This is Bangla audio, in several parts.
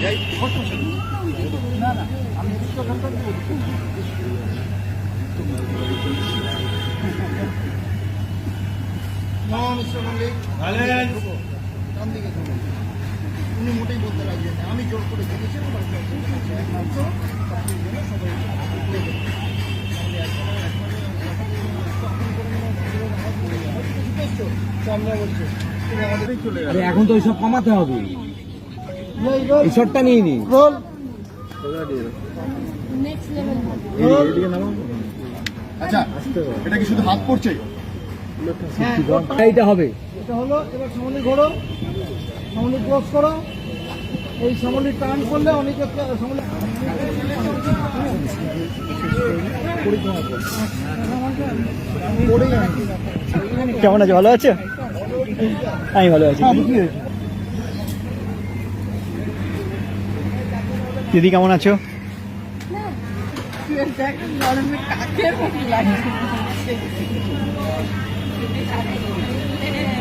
যাই না না আমি। উনি মোটেই বলতে রাখবেন না আমি জোর করে দেখেছি। একমাত্র সবাই এখন তো ওইসব কমাতে হবে এই শটটা নিয়ে নি। আচ্ছা এটা কি শুধু হাত পড়ছে? হ্যাঁ এইটা হবে। এটা হলো এবার সামনে ঘোরো। সামনে ক্রস করো। এই সামনে টার্ন করলে অনেকে সামনে কেমন আছে ভালো আছে? আমি ভালো আছি। দিদি কেমন আছো?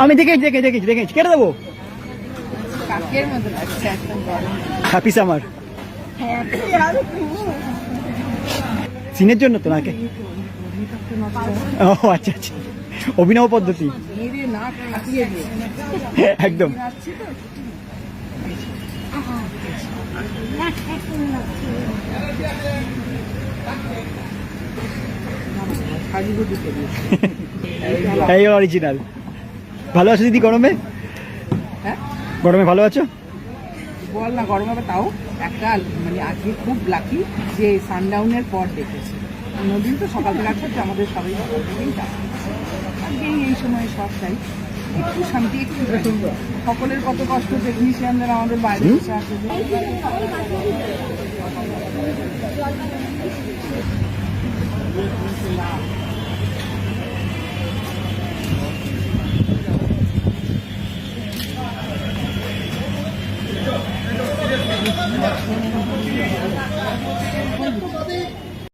আমি দেখেছি দেখেছি দেখেছি দেখেছি কেটে দেবো? হ্যাপিস আমার হ্যাঁ সিনের জন্য তো নাকি? ও আচ্ছা আচ্ছা। অভিনব পদ্ধতি। একদম। এই অরিজিনাল ভালো আছো দিদি গরমে? হ্যাঁ? গরমে ভালো আছো? বল না গরম হবে তাও। একটা মানে আজকে খুব লাকি যে সানডাউনের পর দেখেছি। অন্যদিন তো সকাল থেকে আসছে আমাদের সবাই এই সময় সব চাই একটু শান্তি একটু সকলের কত কষ্ট টেকনিশিয়ানদের আমাদের বাইরে বসে আছে যে